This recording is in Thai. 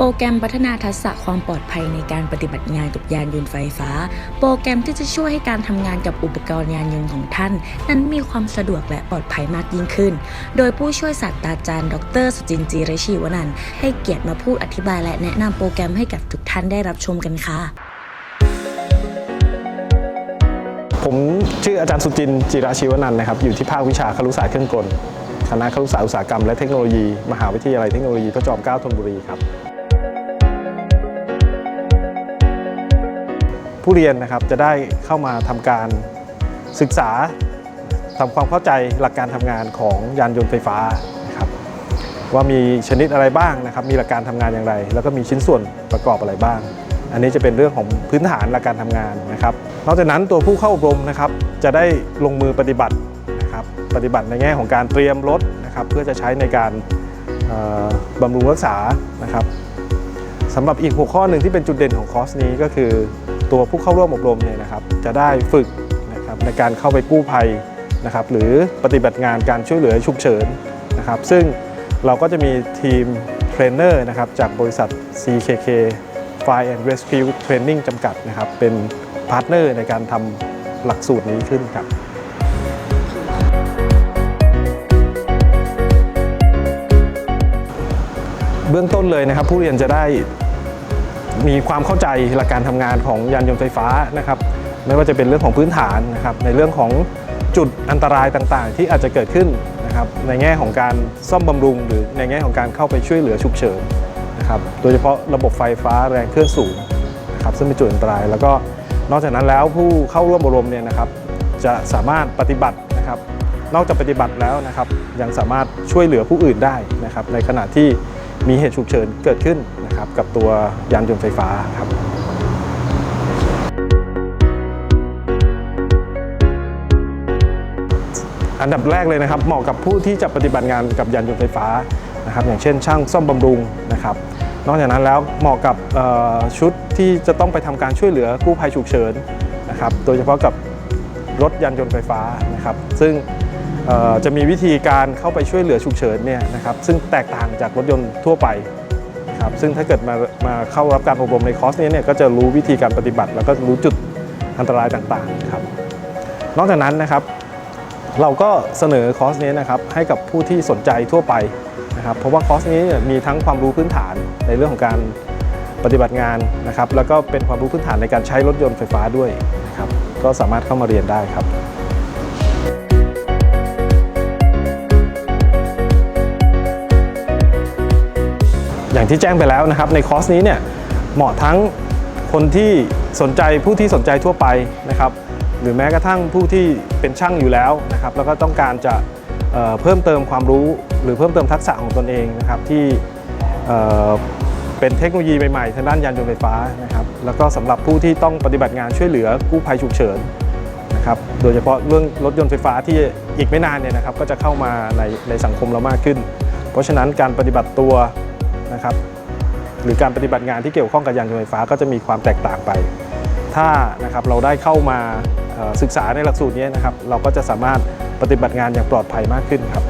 โปรแกรมพัฒนาทักษะความปลอดภัยในการปฏิบัติงานกับยานยนต์ไฟฟ้า โปรแกรมที่จะช่วยให้การทำงานกับอุปกรณ์ยานยนต์ของท่าน นั้นมีความสะดวกและปลอดภัยมากยิ่งขึ้น โดยผู้ช่วยศาสตราจารย์ ดรสุจินจีรชีวนันท์ให้เกียรติมาพูดอธิบายและแนะนำโปรแกรมให้กับทุกท่านได้รับชมกันค่ะผมชื่ออาจารย์สุจินจิราชีวนันท์นะครับอยู่ที่ภาควิชาครุศาสตร์เครื่องกลคณะครุศาสตร์อุตสาหกรรมและเทคโนโลยี มหาวิทยาลัยเทคโนโลยีพระจอมเกล้าธนบุรีครับ ผู้เรียนนะครับจะได้เข้ามาทำการศึกษาทำความเข้าใจหลักการทำงานของยานยนต์ไฟฟ้านะครับว่ามีชนิดอะไรบ้างนะครับ มีหลักการทำงานอย่างไร แล้วก็มีชิ้นส่วนประกอบอะไรบ้าง อันนี้จะเป็นเรื่องของพื้นฐานหลักการทำงานนะครับนอกจากนั้นตัวผู้เข้าอบรมนะครับจะได้ลงมือปฏิบัตินะครับปฏิบัติในแง่ของการเตรียมรถนะครับเพื่อจะใช้ในการบำรุงรักษานะครับสำหรับอีกหัวข้อหนึ่งที่เป็นจุดเด่นของคอร์สนี้ก็คือ ตัวผู้เข้าร่วมอบรมเนี่ยนะครับจะได้ฝึกนะครับในการเข้าไปกู้ภัยนะครับหรือปฏิบัติงานการช่วยเหลือฉุกเฉินนะครับซึ่งเราก็จะมีทีมเทรนเนอร์นะครับจากบริษัท CKK Fire and Rescue Training จำกัดนะครับเป็นพาร์ทเนอร์ในการทำหลักสูตรนี้ขึ้นครับเบื้องต้นเลยนะครับผู้เรียนจะได้ มีความเข้าใจหลักการทำงานของยานยนต์ไฟฟ้านะครับไม่ว่าจะเป็นเรื่องของพื้นฐานนะครับในเรื่องของจุดอันตรายต่างๆ ที่อาจจะเกิดขึ้นนะครับในแง่ของการซ่อมบำรุง หรือในแง่ของการเข้าไปช่วยเหลือฉุกเฉินนะครับโดยเฉพาะระบบไฟฟ้าแรงเคลื่อนสูงนะครับซึ่งเป็นจุดอันตราย แล้วก็นอกจากนั้นแล้วผู้เข้าร่วมอบรมเนี่ยนะครับจะสามารถปฏิบัตินะครับนอกจากปฏิบัติแล้วนะครับยังสามารถช่วยเหลือผู้อื่นได้นะครับในขณะที่มีเหตุฉุกเฉินเกิดขึ้น ครับกับตัวยานยนต์ไฟฟ้าครับอันดับแรกเลยนะครับเหมาะกับผู้ที่จะปฏิบัติงานกับยานยนต์ไฟฟ้านะครับอย่างเช่น ช่างซ่อมบำรุงนะครับนอกจากนั้นแล้วเหมาะกับชุดที่จะต้องไปทำการช่วยเหลือกู้ภัยฉุกเฉินนะครับโดยเฉพาะกับรถยานยนต์ไฟฟ้านะครับซึ่งจะมีวิธีการเข้าไปช่วยเหลือฉุกเฉินเนี่ยนะครับซึ่งแตกต่างจากรถยนต์ทั่วไป ครับซึ่งถ้าเกิดมามาเข้ารับการอบรมในคอร์สนี้เนี่ยก็จะรู้วิธีการปฏิบัติ แล้วก็รู้จุดอันตรายต่างๆครับนอกจากนั้นนะครับ เราก็เสนอคอร์สนี้นะครับให้กับผู้ที่สนใจทั่วไปนะครับเพราะว่าคอร์สนี้มีทั้งความรู้พื้นฐานในเรื่องของการปฏิบัติงานนะครับ แล้วก็เป็นความรู้พื้นฐานในการใช้รถยนต์ไฟฟ้าด้วยนะครับก็สามารถเข้ามาเรียนได้ครับ อย่างที่แจ้งไปแล้วนะครับในคอร์สนี้เนี่ยเหมาะทั้งคนที่สนใจผู้ที่สนใจทั่วไปนะครับ หรือแม้กระทั่งผู้ที่เป็นช่างอยู่แล้วนะครับ แล้วก็ต้องการจะเเพิ่มเติมความรู้ หรือเพิ่มเติมทักษะของตนเองนะครับที่เเป็นเทคโนโลยีใหม่ๆทางด้านยานยนต์ไฟฟ้านะครับ แล้วก็สำหรับผู้ที่ต้องปฏิบัติงานช่วยเหลือกู้ภัยฉุกเฉินนะครับ โดยเฉพาะเรื่องรถยนต์ไฟฟ้าที่อีกไม่นานเนี่ยนะครับ ก็จะเข้ามาในในสังคมเรามากขึ้น เพราะฉะนั้นการปฏิบัติตัว นะครับหรือการปฏิบัติงานที่เกี่ยวข้องกับยานยนต์ไฟฟ้าก็จะมีความแตกต่างไป ถ้านะครับเราได้เข้ามาศึกษาในหลักสูตรนี้นะครับเราก็จะสามารถปฏิบัติงานอย่างปลอดภัยมากขึ้นครับ